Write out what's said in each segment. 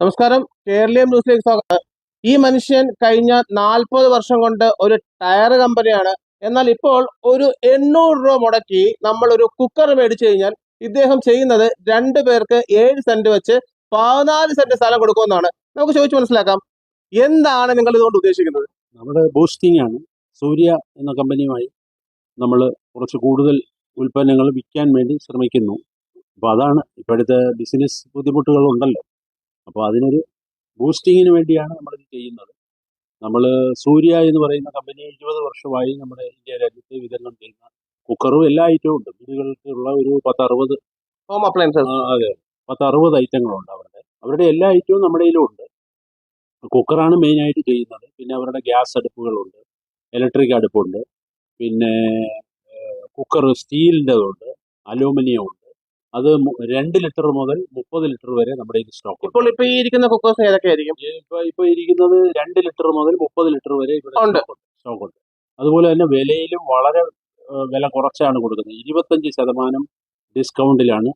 നമസ്കാരം. കേരളീയ ന്യൂസിലേക്ക് സ്വാഗതം. ഈ മനുഷ്യൻ കഴിഞ്ഞ നാൽപ്പത് വർഷം കൊണ്ട് ഒരു ടയർ കമ്പനിയാണ്. എന്നാൽ ഇപ്പോൾ ഒരു എണ്ണൂറ് രൂപ മുടക്കി നമ്മൾ ഒരു കുക്കർ മേടിച്ചു കഴിഞ്ഞാൽ ഇദ്ദേഹം ചെയ്യുന്നത് രണ്ടു പേർക്ക് ഏഴ് സെന്റ് വെച്ച് പതിനാല് സെന്റ് സ്ഥലം കൊടുക്കുമെന്നാണ്. നമുക്ക് ചോദിച്ചു മനസ്സിലാക്കാം. എന്താണ് നിങ്ങൾ ഇതുകൊണ്ട് ഉദ്ദേശിക്കുന്നത്? നമ്മുടെ ബൂസ്റ്റിംഗ് ആണ്. സൂര്യ എന്ന കമ്പനിയുമായി നമ്മൾ കുറച്ച് കൂടുതൽ ഉൽപ്പന്നങ്ങൾ വിൽക്കാൻ വേണ്ടി ശ്രമിക്കുന്നു. അപ്പോൾ അതാണ് ഇപ്പോഴത്തെ ബിസിനസ് ബുദ്ധിമുട്ടുകളുണ്ടല്ലോ. അപ്പോൾ അതിനൊരു ബൂസ്റ്റിങ്ങിന് വേണ്ടിയാണ് നമ്മളിത് ചെയ്യുന്നത്. നമ്മൾ സൂര്യ എന്ന് പറയുന്ന കമ്പനി ഇരുപത് വർഷമായി നമ്മുടെ ഇന്ത്യ രാജ്യത്ത് വിതരണം ചെയ്യുന്ന കുക്കറും എല്ലാ ഐറ്റവും ഉണ്ട്. വീടുകൾക്കുള്ള ഒരു പത്തറുപത് ഹോം അപ്ലയൻസസ് അതെ. പത്ത് അറുപത് ഐറ്റങ്ങളുണ്ട് അവരുടെ. അവരുടെ എല്ലാ ഐറ്റവും നമ്മുടെ ഉണ്ട്. കുക്കറാണ് മെയിനായിട്ട് ചെയ്യുന്നത്. പിന്നെ അവരുടെ ഗ്യാസ് അടുപ്പുകളുണ്ട്. ഇലക്ട്രിക് അടുപ്പുണ്ട്. പിന്നെ കുക്കർ സ്റ്റീലിന്റെതുണ്ട്. അലൂമിനിയം ഉണ്ട് അത് രണ്ട് ലിറ്റർ മുതൽ മുപ്പത് ലിറ്റർ വരെ നമ്മുടെ കയ്യിൽ സ്റ്റോക്ക് ഇപ്പോൾ ഇപ്പൊ ഈ ഇരിക്കുന്ന കുക്കേഴ്സ് ഏതൊക്കെയായിരിക്കും ഇപ്പൊ ഇപ്പൊ ഇരിക്കുന്നത് രണ്ട് ലിറ്റർ മുതൽ മുപ്പത് ലിറ്റർ വരെ ഇവിടെ. സ്റ്റോക്ക് ഉണ്ട്. അതുപോലെ തന്നെ വിലയിലും വളരെ വില കുറച്ചാണ് കൊടുക്കുന്നത്. ഇരുപത്തഞ്ച് ശതമാനം ഡിസ്കൗണ്ടിലാണ്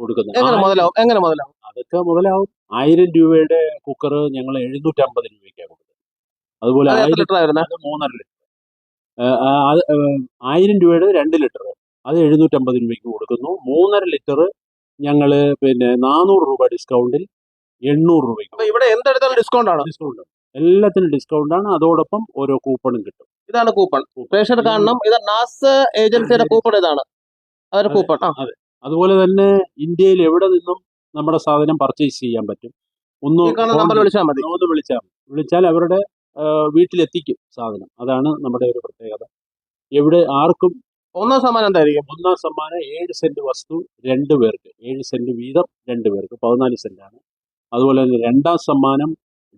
കൊടുക്കുന്നത്. എങ്ങനെ മുതലാവും? എങ്ങനെ മുതലാവും? അതൊക്കെ മുതലാവും. ആയിരം രൂപയുടെ കുക്കർ ഞങ്ങൾ എഴുന്നൂറ്റമ്പത് രൂപയ്ക്കാണ് കൊടുക്കുന്നത്. അതുപോലെ മൂന്നര ലിറ്റർ. ആയിരം രൂപയുടെ രണ്ട് ലിറ്റർ. അത് എഴുന്നൂറ്റമ്പത് രൂപയ്ക്ക് കൊടുക്കുന്നു. മൂന്നര ലിറ്റർ ഞങ്ങൾ പിന്നെ നാനൂറ് രൂപ ഡിസ്കൗണ്ടിൽ എണ്ണൂറ് രൂപയ്ക്ക് ഇവിടെ എന്തെടുത്താലും ഡിസ്കൗണ്ട് ആണ്. ഡിസ്കൗണ്ട്. എല്ലാത്തിനും ഡിസ്കൗണ്ട് ആണ്. അതോടൊപ്പം ഓരോ കൂപ്പണും കിട്ടും. ഇതാണ് കൂപ്പൺ. പ്രേക്ഷകർ കാണണം. ഇത് നാസ് ഏജൻസിയുടെ കൂപ്പൺ ഇതാണ്. അതൊരു അതെ. കൂപ്പൺ. ആ. അതുപോലെ തന്നെ ഇന്ത്യയിൽ എവിടെ നിന്നും നമ്മുടെ സാധനം പർച്ചേസ് ചെയ്യാൻ പറ്റും? ഒന്ന് വിളിച്ചാൽ മതി. ഒന്ന് വിളിച്ചാൽ മതി. വിളിച്ചാൽ അവരുടെ വീട്ടിലെത്തിക്കും സാധനം. അതാണ് നമ്മുടെ ഒരു പ്രത്യേകത. എവിടെ ആർക്കും ഒന്നാം സമ്മാനം എന്തായിരിക്കും? ഒന്നാം സമ്മാനം ഏഴ് സെന്റ് വസ്തു രണ്ട് പേർക്ക്. ഏഴ് സെന്റ് വീതം രണ്ട് പേർക്ക്. പതിനാല് സെന്റാണ് അതുപോലെ തന്നെ രണ്ടാം സമ്മാനം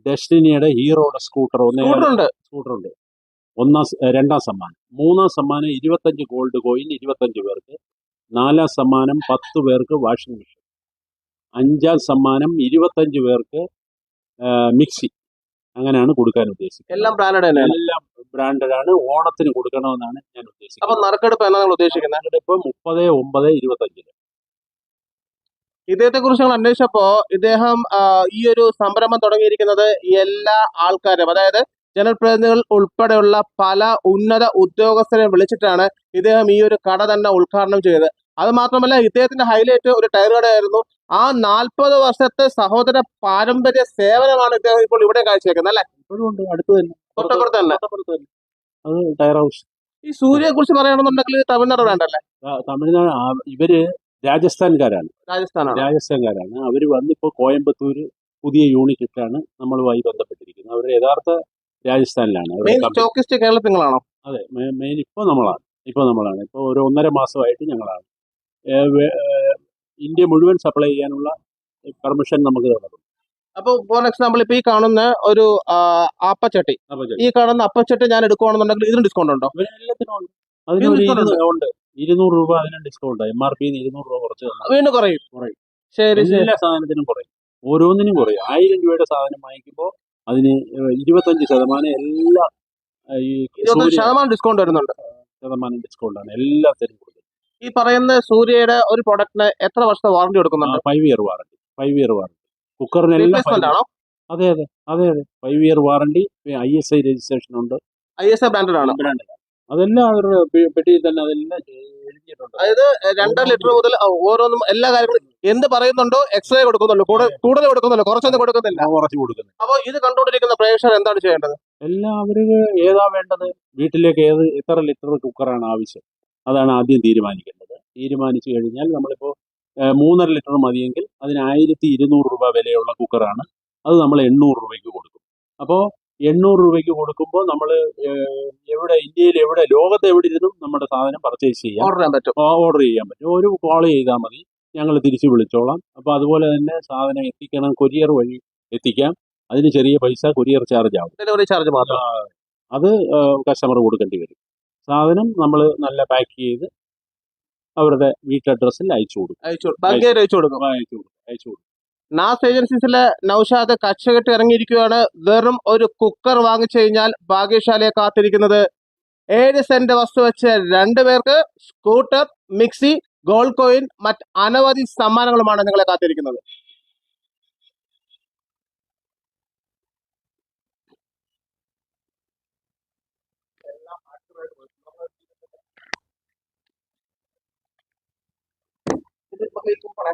ഡെസ്റ്റിനിയുടെ ഹീറോയുടെ സ്കൂട്ടർ ഒന്നേ സ്കൂട്ടർ ഉണ്ട്. ഒന്നാം രണ്ടാം സമ്മാനം. മൂന്നാം സമ്മാനം ഇരുപത്തഞ്ച് ഗോൾഡ് കോയിൻ ഇരുപത്തഞ്ച് പേർക്ക്. നാലാം സമ്മാനം പത്ത് പേർക്ക് വാഷിംഗ് മെഷീൻ അഞ്ചാം സമ്മാനം ഇരുപത്തഞ്ച് പേർക്ക് മിക്സി അങ്ങനെയാണ് കൊടുക്കാൻ ഉദ്ദേശിക്കുന്നത്. എല്ലാം ബ്രാൻഡഡ് തന്നെയാണ്. എല്ലാം ബ്രാൻഡഡ് ആണ്. ഓണത്തിന് കൊടുക്കണമെന്നാണ് ഞാൻ ഉദ്ദേശിക്കുന്നത്. അപ്പൊ നറുക്കെടുപ്പ് എന്നാണ് നിങ്ങൾ ഉദ്ദേശിക്കുന്നത് നറുക്കെടുപ്പ് മുപ്പത് ഒമ്പത് ഇരുപത്തഞ്ചിൽ ഇദ്ദേഹത്തെ കുറിച്ച് ഞങ്ങൾ അന്വേഷിച്ചപ്പോ ഇദ്ദേഹം ഈ ഒരു സംരംഭം തുടങ്ങിയിരിക്കുന്നത് എല്ലാ ആൾക്കാരും അതായത് ജനപ്രതിനിധികൾ ഉൾപ്പെടെയുള്ള പല ഉന്നത ഉദ്യോഗസ്ഥരെ വിളിച്ചിട്ടാണ് ഇദ്ദേഹം ഈ ഒരു കട തന്നെ ഉദ്ഘാടനം ചെയ്തത്. അത് മാത്രമല്ല ഇദ്ദേഹത്തിന്റെ ഹൈലൈറ്റ് ഒരു ടയർ കടയായിരുന്നു ആ നാൽപ്പത് വർഷത്തെ സഹോദര പാരമ്പര്യ സേവനമാണ് ഇദ്ദേഹം ഇപ്പോൾ ഇവിടെ കാഴ്ചവെക്കുന്നത് അല്ലെ? ഇപ്പോഴും ഉണ്ട് അടുത്ത് തന്നെ. തൊട്ടപ്പുറത്ത് തന്നെ. അത് ടയർ ഹൗസ് ഈ സൂര്യയെ കുറിച്ച് പറയുകയാണെന്നുണ്ടെങ്കിൽ തമിഴ്നാട് വേണ്ടല്ലേ? തമിഴ്നാട് ഇവർ രാജസ്ഥാൻകാരാണ്. രാജസ്ഥാനാണ്? രാജസ്ഥാൻകാരാണ്. അവർ വന്നിപ്പോൾ കോയമ്പത്തൂര് പുതിയ യൂണിറ്റ് ഇട്ടാണ് നമ്മളുമായി ബന്ധപ്പെട്ടിരിക്കുന്നത്. അവർ യഥാർത്ഥ രാജസ്ഥാനിലാണ്. കേരളത്തിൽ നിങ്ങളാണോ അതെ മെയിൻ ഇപ്പോൾ നമ്മളാണ്. ഇപ്പോൾ നമ്മളാണ്. ഇപ്പോൾ ഒരു ഒന്നര മാസമായിട്ട് ഞങ്ങളാണ്. ഇന്ത്യ മുഴുവൻ സപ്ലൈ ചെയ്യാനുള്ള പെർമിഷൻ നമുക്ക് തന്നു അപ്പോൾ ഫോർ എക്സാമ്പിൾ ഇപ്പൊ ഈ കാണുന്ന ഒരു അപ്പച്ചട്ടി ഈ കാണുന്ന അപ്പച്ചട്ടി ഞാൻ എടുക്കുകയാണെന്നുണ്ടെങ്കിൽ ഇതിന് ഡിസ്കൗണ്ട് ഉണ്ടോ? എല്ലാത്തിനും ഉണ്ട്. ഇരുന്നൂറ് രൂപ അതിന് ഡിസ്കൗണ്ട് എം ആർ പി ഇരുന്നൂറ് രൂപ കുറച്ച് വീണ്ടും കുറയും. കുറയും. ശരി എല്ലാ സാധനത്തിനും കുറയും. ഓരോന്നിനും കുറയും. ആയിരം രൂപയുടെ സാധനം വാങ്ങിക്കുമ്പോൾ അതിന് ഇരുപത്തഞ്ച് ശതമാനം എല്ലാ ഈ ശതമാനം ഡിസ്കൗണ്ട് വരുന്നുണ്ട്. ശതമാനം ഡിസ്കൗണ്ട് ആണ്. എല്ലാത്തിനും ഈ പറയുന്ന സൂര്യയുടെ ഒരു പ്രൊഡക്റ്റിന് എത്ര വർഷത്തെ വാറണ്ടി കൊടുക്കുന്നുണ്ട്? Five year warranty five year warranty കുക്കറിനെല്ലാം replacement ആണോ? അതെ അതെ അതെ അതെ. Five year warranty I S I registration ഉണ്ട്. ഐ എസ് ഐ ബ്രാൻഡഡ് ആണ്? അതെല്ലാം അവരുടെ പെട്ടിയിൽ തന്നെ അതെല്ലാം എഴുതിയിട്ടുണ്ട്. അതായത് രണ്ടര ലിറ്റർ മുതൽ ഓരോന്നും എല്ലാ കാര്യങ്ങളും എന്ത് പറയുന്നുണ്ടോ എക്സ്റേ കൊടുക്കുന്നുള്ളൂ. കൂടുതൽ കൂടുതൽ കൊടുക്കുന്നുള്ളൂ. കുറച്ചൊന്നും കൊടുക്കുന്നില്ല. കുറച്ച് കൊടുക്കുന്നു അപ്പോൾ ഇത് കണ്ടുകൊണ്ടിരിക്കുന്ന പ്രേക്ഷകർ എന്താണ് ചെയ്യേണ്ടത്? എല്ലാം അവർക്ക് ഏതാ വേണ്ടത്? വീട്ടിലേക്ക് ഏത് എത്ര ലിറ്റർ കുക്കറാണ് ആവശ്യം? അതാണ് ആദ്യം തീരുമാനിക്കേണ്ടത് തീരുമാനിച്ചു കഴിഞ്ഞാൽ നമ്മളിപ്പോൾ മൂന്നര ലിറ്റർ മതിയെങ്കിൽ അതിന് ആയിരത്തി ഇരുന്നൂറ് രൂപ വിലയുള്ള കുക്കറാണ്. അത് നമ്മൾ എണ്ണൂറ് രൂപയ്ക്ക് കൊടുക്കും. അപ്പോൾ എണ്ണൂറ് രൂപയ്ക്ക് കൊടുക്കുമ്പോൾ നമ്മൾ എവിടെ ഇന്ത്യയിൽ എവിടെ ലോകത്ത് എവിടെ ഇരുന്നും നമ്മുടെ സാധനം പർച്ചേസ് ചെയ്യാം. ഓർഡർ ചെയ്യാൻ പറ്റും. ഓർഡർ ചെയ്യാൻ പറ്റും. ഒരു കോൾ ചെയ്താൽ മതി. ഞങ്ങൾ തിരിച്ചു വിളിച്ചോളാം. അപ്പോൾ അതുപോലെ തന്നെ സാധനം എത്തിക്കണം. കൊരിയർ വഴി എത്തിക്കാം. അതിന് ചെറിയ പൈസ കൊരിയർ ചാർജ് ആവും. ഡെലിവറി ചാർജ് മാത്രം. അത് കസ്റ്റമർ കൊടുക്കേണ്ടി വരും. സാധനം നമ്മൾ നല്ല പാക്ക് ചെയ്ത് അവരുടെ വീട്ടഡ്രസ്സിൽ അയച്ചു കൊടുക്കും. അയച്ചു അയച്ചു കൊടുക്കും. അയച്ചു കൊടുക്കും. അയച്ചു കൊടുക്കും. നാസ് ഏജൻസീസിലെ നൌഷാദ് കച്ചകെട്ട് ഇറങ്ങിയിരിക്കുകയാണ്. വെറും ഒരു കുക്കർ വാങ്ങിച്ചു കഴിഞ്ഞാൽ ഭാഗ്യശാലയെ കാത്തിരിക്കുന്നത്. ഏഴ് സെന്റ് വസ്തു വെച്ച് രണ്ടുപേർക്ക് സ്കൂട്ടർ മിക്സി ഗോൾഡ് കോയിൻ മറ്റ് അനവധി സമ്മാനങ്ങളുമാണ് നിങ്ങളെ കാത്തിരിക്കുന്നത്. Facebook കൂടെ